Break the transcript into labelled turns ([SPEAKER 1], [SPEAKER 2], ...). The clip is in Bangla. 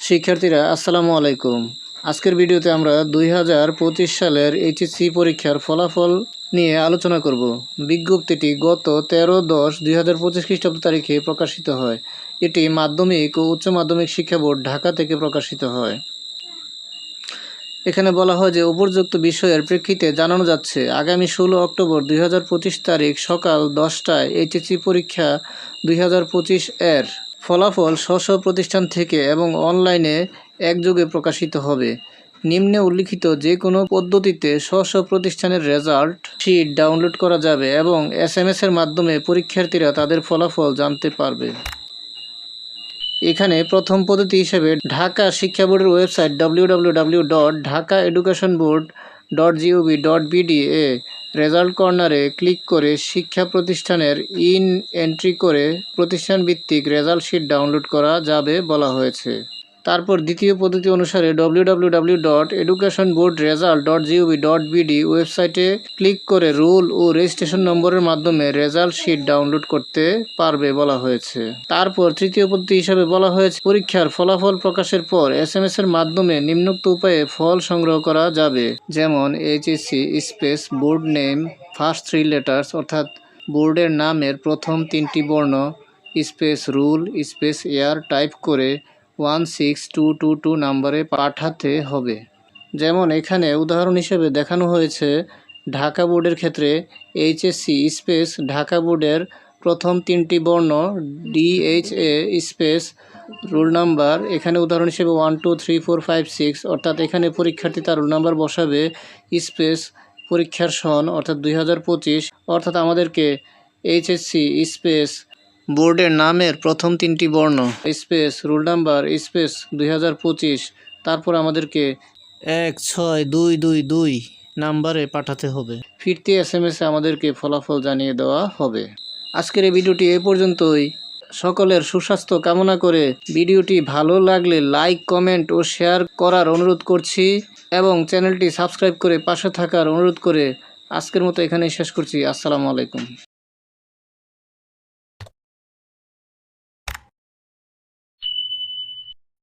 [SPEAKER 1] শিক্ষার্থীরা, আসসালামু আলাইকুম। আজকের ভিডিওতে আমরা দুই হাজার পঁচিশ সালের এইচএসসি পরীক্ষার ফলাফল নিয়ে আলোচনা করব। বিজ্ঞপ্তিটি গত তেরো দশ দুই হাজার পঁচিশ খ্রিস্টাব্দ তারিখে প্রকাশিত হয়। এটি মাধ্যমিক ও উচ্চ মাধ্যমিক শিক্ষা বোর্ড ঢাকা থেকে প্রকাশিত হয়। এখানে বলা হয় যে, উপর্যুক্ত বিষয়ের প্রেক্ষিতে জানানো যাচ্ছে, আগামী ষোলো অক্টোবর দুই হাজার পঁচিশ তারিখ সকাল দশটায় এইচএসসি পরীক্ষা দুই হাজার পঁচিশ এর ফলাফল স্ব প্রতিষ্ঠান থেকে এবং অনলাইনে একযোগে প্রকাশিত হবে। নিম্নে উল্লিখিত যে কোনো পদ্ধতিতে স্ব প্রতিষ্ঠানের রেজাল্ট শিট ডাউনলোড করা যাবে এবং এস এর মাধ্যমে পরীক্ষার্থীরা তাদের ফলাফল জানতে পারবে। এখানে প্রথম পদ্ধতি হিসেবে ঢাকা শিক্ষা বোর্ডের website W dot Dhaka education board dot GOV dot BD এ রেজাল্ট কর্নারে ক্লিক করে শিক্ষা প্রতিষ্ঠানের ইন এন্ট্রি করে প্রতিষ্ঠান ভিত্তিক রেজাল্ট শিট ডাউনলোড করা যাবে বলা হয়েছে। তারপর দ্বিতীয় পদ্ধতি অনুসারে W W W dot education board result dot GOV dot BD ওয়েবসাইটে ক্লিক করে রোল ও রেজিস্ট্রেশন নম্বরের মাধ্যমে রেজাল্ট শিট ডাউনলোড করতে পারবে বলা হয়েছে। তারপর তৃতীয় পদ্ধতি হিসাবে বলা হয়েছে, পরীক্ষার ফলাফল প্রকাশের পর এস এম এস এর মাধ্যমে নিম্নোক্ত উপায়ে ফল সংগ্রহ করা যাবে। যেমন HSC space board name first three letters অর্থাৎ বোর্ডের নামের প্রথম তিনটি বর্ণ space roll space year type করে one six two two two নাম্বারে পাঠাতে হবে। যেমন এখানে উদাহরণ হিসেবে দেখানো হয়েছে, ঢাকা বোর্ডের ক্ষেত্রে এইচএসসি স্পেস ঢাকা বোর্ডের প্রথম তিনটি বর্ণ ডিএইচএ স্পেস রোল নাম্বার এখানে উদাহরণ হিসেবে one two three four five six অর্থাৎ এখানে পরীক্ষার্থী তার রোল নাম্বার বসাবে স্পেস পরীক্ষার সন, অর্থাৎ দুই হাজার পঁচিশ, অর্থাৎ আমাদেরকে এইচএসসি স্পেস বোর্ডের নামের প্রথম তিনটি বর্ণ, স্পেস, রোল নাম্বার, স্পেস দুই হাজার পঁচিশ। তারপর আমাদেরকে এক, ছয়, দুই দুই দুই নাম্বারে পাঠাতে হবে। ফিরতি এস এম আমাদেরকে ফলাফল জানিয়ে দেওয়া হবে। আজকের এই ভিডিওটি এ পর্যন্তই। সকলের সুস্বাস্থ্য কামনা করে ভিডিওটি ভালো লাগলে লাইক, কমেন্ট ও শেয়ার করার অনুরোধ করছি এবং চ্যানেলটি সাবস্ক্রাইব করে পাশে থাকার অনুরোধ করে আজকের মতো এখানেই শেষ করছি। আসসালামু আলাইকুম।